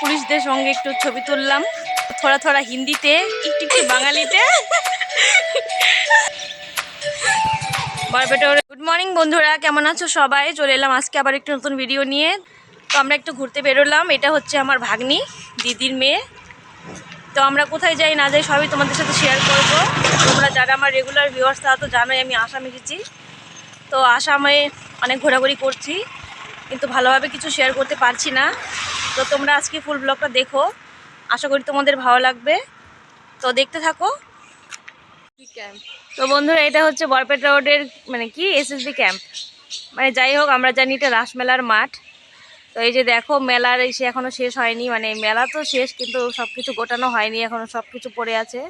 পুলিশদের সঙ্গে একটু ছবি তুললাম। থোড়া থোড়া হিন্দিতে, একটু একটু বাঙালিতে। বরপেটা গুড মর্নিং বন্ধুরা, কেমন আছো সবাই? চলে এলাম আজকে আবার একটু নতুন ভিডিও নিয়ে। তো আমরা একটু ঘুরতে বেরোলাম। এটা হচ্ছে আমার ভাগ্নি, দিদির মেয়ে। তো আমরা কোথায় যাই না যাই সবই তোমাদের সাথে শেয়ার করব। তোমরা যারা আমার রেগুলার ভিউয়ার্স তারা তো জানোই আমি আসাম এসেছি। তো আসামে অনেক ঘোরাঘুরি করছি, কিন্তু ভালোভাবে কিছু শেয়ার করতে পারছি না। তো তোমরা আজকে ফুল ব্লগটা দেখো। আশা করি তোমাদের ভালো লাগবে। তো দেখতে থাকো। তো বন্ধুরা, এটা হচ্ছে বরপেটা রোডের মানে কি এসএসবি ক্যাম্প মানে যাই হোক, আমরা জানি এটা রাসমেলার মাঠ। তো এই যে দেখো, মেলার এসে এখনও শেষ হয়নি। মানে মেলা তো শেষ, কিন্তু সব কিছু গোটানো হয়নি। এখনও সব কিছু পড়ে আছে।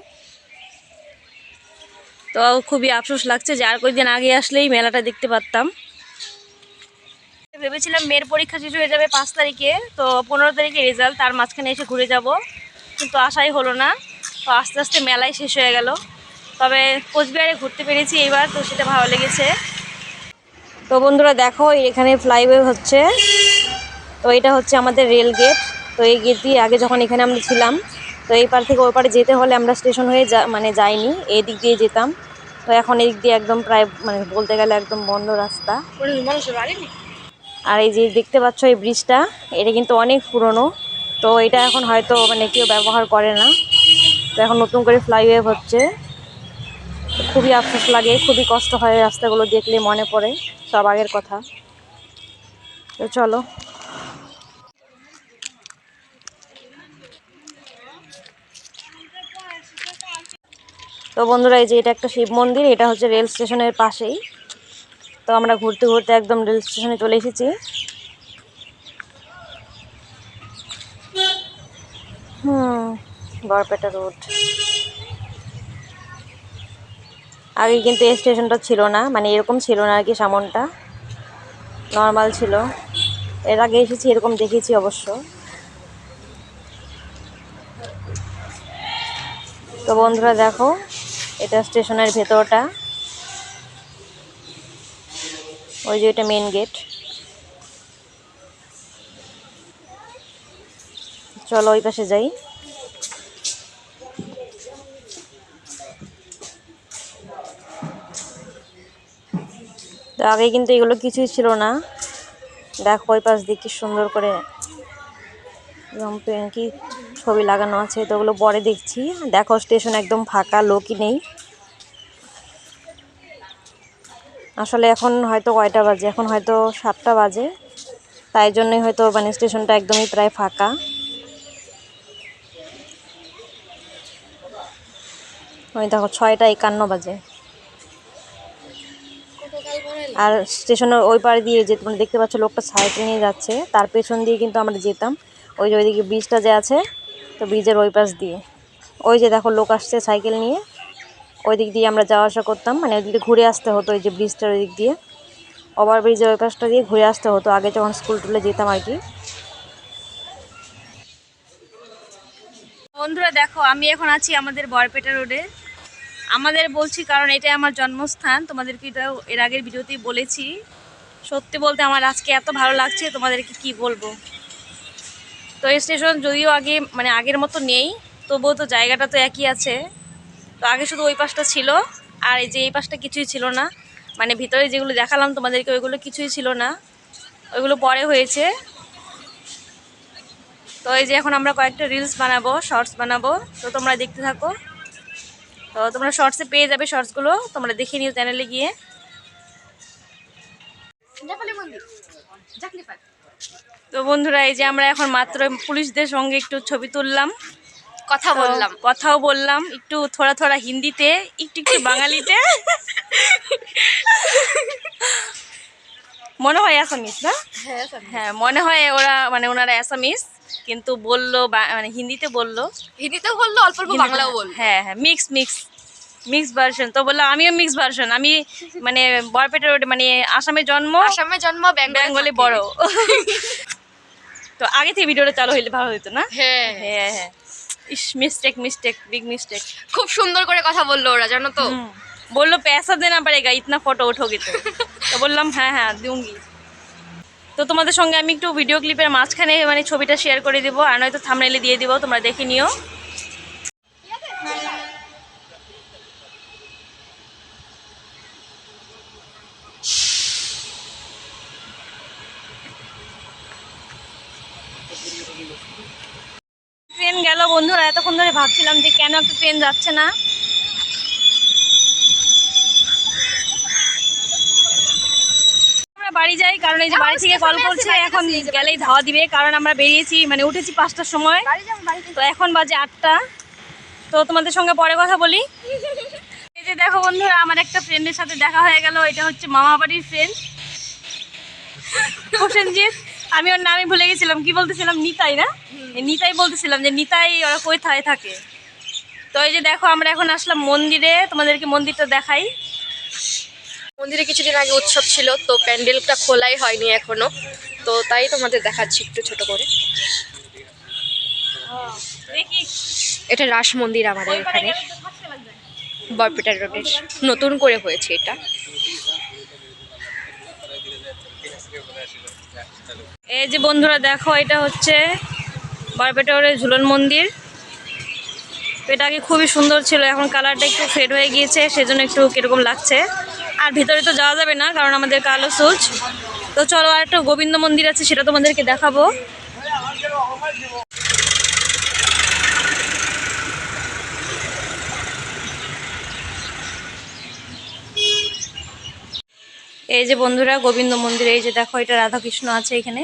তো খুবই আফসোস লাগছে যে আর কয়েকদিন আগে আসলেই মেলাটা দেখতে পারতাম। ভেবেছিলাম মেয়ের পরীক্ষা শেষ হয়ে যাবে পাঁচ তারিখে, তো পনেরো তারিখে রেজাল্ট তার মাঝখানে এসে ঘুরে যাব। কিন্তু আশাই হলো না, তো আস্তে আস্তে মেলাই শেষ হয়ে গেল। তবে কোচবিহারে ঘুরতে পেরেছি এইবার, তো সেটা ভালো লেগেছে। তো বন্ধুরা দেখো, এখানে ফ্লাইওয়ে হচ্ছে। তো এটা হচ্ছে আমাদের রেল গেট তো এই গেট দিয়ে আগে যখন এখানে আমরা ছিলাম, তো এই পার থেকে ওই পারে যেতে হলে আমরা স্টেশন হয়ে যা মানে যাইনি, এই দিক দিয়ে যেতাম। তো এখন এই দিক দিয়ে একদম প্রায় মানে বলতে গেলে একদম বন্ধ রাস্তা। আর এই যে দেখতে পাচ্ছ এই ব্রিজটা, এটা কিন্তু অনেক পুরনো। তো এটা এখন হয়তো মানে কেউ ব্যবহার করে না। তো এখন নতুন করে ফ্লাইওয়ে হচ্ছে। খুবই আফসোস লাগে, খুবই কষ্ট হয় রাস্তাগুলো দেখলে মনে পড়ে, সব আগের কথা। তো চলো। তো বন্ধুরা, এই যে এটা একটা শিব মন্দির, এটা হচ্ছে রেল স্টেশনের পাশেই। তো আমরা ঘুরতে ঘুরতে একদম রেল স্টেশনে চলে এসেছি। হুম, বরপেটা রোড। আগে কিন্তু এই স্টেশনটা ছিল না মানে এরকম ছিল না আর কি সামনটা। নর্মাল ছিল। এর আগে এসেছি, এরকম দেখেছি অবশ্য। তো বন্ধুরা দেখো, এটা স্টেশনের ভেতরটা। ওই যে এটা মেন গেট চলো ওই পাশে যাই। তো আগে কিন্তু এগুলো কিছুই ছিল না। দেখো ওই পাশ দিয়ে কি সুন্দর করে কি ছবি লাগানো আছে, তো ওগুলো পরে দেখছি। দেখো স্টেশন একদম ফাঁকা, লোকই নেই। আসলে এখন হয়তো কয়টা বাজে? এখন হয়তো সাতটা বাজে। তাই জন্যই হয়তো মানে স্টেশনটা একদমই প্রায় ফাঁকা। ওই দেখো, ছয়টা একান্ন বাজে। আর স্টেশনের ওই পাড়ে দিয়ে যে তোমরা দেখতে পাচ্ছ লোকটা সাইকেল নিয়ে যাচ্ছে, তার পেছন দিয়ে কিন্তু আমরা যেতাম। ওই যে ওইদিকে ব্রিজটা যে আছে, তো ব্রিজের ওই পাশ দিয়ে। ওই যে দেখো লোক আসছে সাইকেল নিয়ে। ওই দিক দিয়ে আমরা যাওয়া আসা করতাম মানে ওই দিক দিয়ে ঘুরে আসতে হতো ওই যে ব্রিজটার ওই দিক দিয়ে। ওভার ব্রিজের ওই পাশটা দিয়ে ঘুরে আসতে হতো, আগে যখন স্কুল টুলে যেতাম আর কি। বন্ধুরা দেখো, আমি এখন আছি আমাদের বরপেটা রোডে। আমাদের বলছি কারণ এটাই আমার জন্মস্থান, তোমাদেরকে এটা এর আগের ভিডিওতেই বলেছি। সত্যি বলতে আমার আজকে এত ভালো লাগছে, তোমাদেরকে কি বলব? তো এই স্টেশন যদিও আগে মানে আগের মতো নেই, তবুও তো জায়গাটা তো একই আছে। তো আগে শুধু ওই পাশটা ছিল আর এই যে এই পাশটা কিছুই ছিল না। মানে ভিতরে যেগুলো দেখালাম তোমাদেরকে ওইগুলো কিছুই ছিল না। ওইগুলো পরে হয়েছে। তো এই যে এখন আমরা কয়েকটা রিলস বানাবো শর্টস বানাবো। তো তোমরা দেখতে থাকো। তো তোমরা শর্টসে পেয়ে যাবে শর্টসগুলো তোমরা দেখে নিও চ্যানেলে গিয়ে। তো বন্ধুরা এই যে আমরা এখন মাত্র পুলিশদের সঙ্গে একটু ছবি তুললাম। কথা বললাম। কথাও বললাম একটু থোড়া থোড়া হিন্দিতে একটু একটু বাঙালিতে। মনে হয় অ্যাসামিস না? হ্যাঁ মনে হয় ওরা মানে ওনারা অ্যাসামিস কিন্তু বলল মানে হিন্দিতে বলল। হিন্দিতেও বলল অল্প অল্প বাংলাও বলল। হ্যাঁ হ্যাঁ মিক্স মিক্স মিক্স ভার্সন তো বললাম আমিও মিক্স ভার্সন আমি মানে বরপেটা রোডে মানে আসামে জন্ম আসামে জন্ম বেঙ্গলে বেঙ্গলি বড়। তো আগে থেকে ভিডিওটা চালু হইলে ভালো হতো না? হ্যাঁ। হ্যাঁ হ্যাঁ। মিস্টেক মিস্টেক বিগ মিস্টেক খুব সুন্দর করে কথা বলল ওরা জানো তো? বলল पैसा देना पड़ेगा इतना फोटो उठोगे तो তো। বললাম হ্যাঁ হ্যাঁ দিউঙ্গি। তো তোমাদের সঙ্গে আমি একটু ভিডিও ক্লিপের মাঝখানে মানে ছবিটা শেয়ার করে দিব আর নয়তো থামনেলে দিয়ে দিব তোমরা দেখে নিও। Thank you. গেল বন্ধুরা এতক্ষণ ধরে ভাবছিলাম যে কেন একটা ট্রেন যাচ্ছে না। আমরা বাড়ি যাই কারণ এই যে বাড়ি থেকে কল করছে এখন গেলেই ধাওয়া দিবে কারণ আমরা বেরিয়েছি মানে উঠেছি পাঁচটার সময়। তো এখন বাজে আটটা। তো তোমাদের সঙ্গে পরে কথা বলি। এই যে দেখো বন্ধুরা আমার একটা ফ্রেন্ডের সাথে দেখা হয়ে গেল এটা হচ্ছে মামা বাড়ির ফ্রেন্ড প্রসেনজিৎ আমি ওর নামই ভুলে গেছিলাম কি বলতেছিলাম? নিতাই না? নিতাই বলতেছিলাম যে নিতাই ওরা কোথায় থাকে? তো এই যে দেখো আমরা এখন আসলাম মন্দিরে। তোমাদেরকে মন্দিরটা দেখাই। মন্দিরে কিছুদিন আগে উৎসব ছিল তো প্যান্ডেলটা খোলাই হয়নি এখনও। তো তাই তোমাদের দেখাচ্ছি একটু ছোট করে। এটা রাস মন্দির আমাদের এখানে। বরপেটা রোডের। নতুন করে হয়েছে এটা। এই যে বন্ধুরা দেখো এটা হচ্ছে বরপেটাওয়ারের ঝুলন মন্দির। এটা আগে খুবই সুন্দর ছিল, এখন কালারটা একটু ফেড হয়ে গিয়েছে, সেজন্য একটু কীরকম লাগছে। আর ভিতরে তো যাওয়া যাবে না, কারণ আমাদের কালো সুচ। তো চলো আর একটা গোবিন্দ মন্দির আছে, সেটা তোমাদেরকে দেখাবো। এই যে বন্ধুরা, গোবিন্দ মন্দির, এই যে দেখো, এটা রাধাকৃষ্ণ আছে এখানে।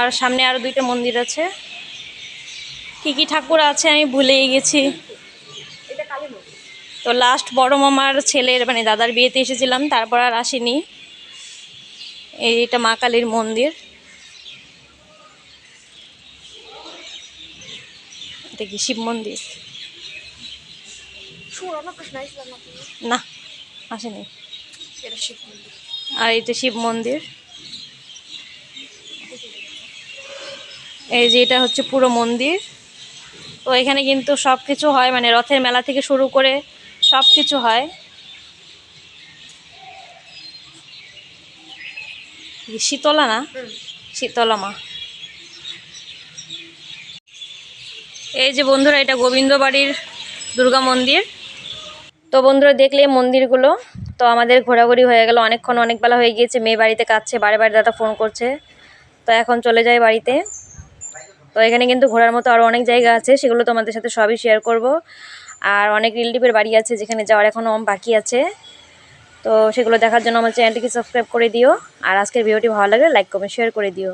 আর সামনে আরও দুইটা মন্দির আছে। কি কি ঠাকুর আছে আমি ভুলেই গেছি। তো লাস্ট বড় মামার ছেলের মানে দাদার বিয়েতে এসেছিলাম তারপর আর আসিনি। এই এটা মা কালীর মন্দির। এটা কি শিব মন্দির? না। আসেনি। আর এটা শিব মন্দির। এই যে এটা হচ্ছে পুরো মন্দির। তো এখানে কিন্তু সব কিছু হয় মানে রথের মেলা থেকে শুরু করে সব কিছু হয় শীতলা না? শীতলা মা। এই যে বন্ধুরা, এটা গোবিন্দ বাড়ির দুর্গা মন্দির। তো বন্ধুরা, দেখলে মন্দিরগুলো। তো আমাদের ঘোরাঘুরি হয়ে গেল, অনেকক্ষণ অনেক বেলা হয়ে গিয়েছে, মেয়ে বাড়িতে কাঁদছে, বারে বারে দাদা ফোন করছে। তো এখন চলে যাই বাড়িতে। তো এখানে কিন্তু ঘোরার মতো আরও অনেক জায়গা আছে, সেগুলো তোমাদের সাথে সবই শেয়ার করব। আর অনেক রিলেটিভের বাড়ি আছে যেখানে যাওয়ার এখনও বাকি আছে। তো সেগুলো দেখার জন্য আমার চ্যানেলটিকে সাবস্ক্রাইব করে দিও। আর আজকের ভিডিওটি ভালো লাগলে লাইক কমেন্ট শেয়ার করে দিও।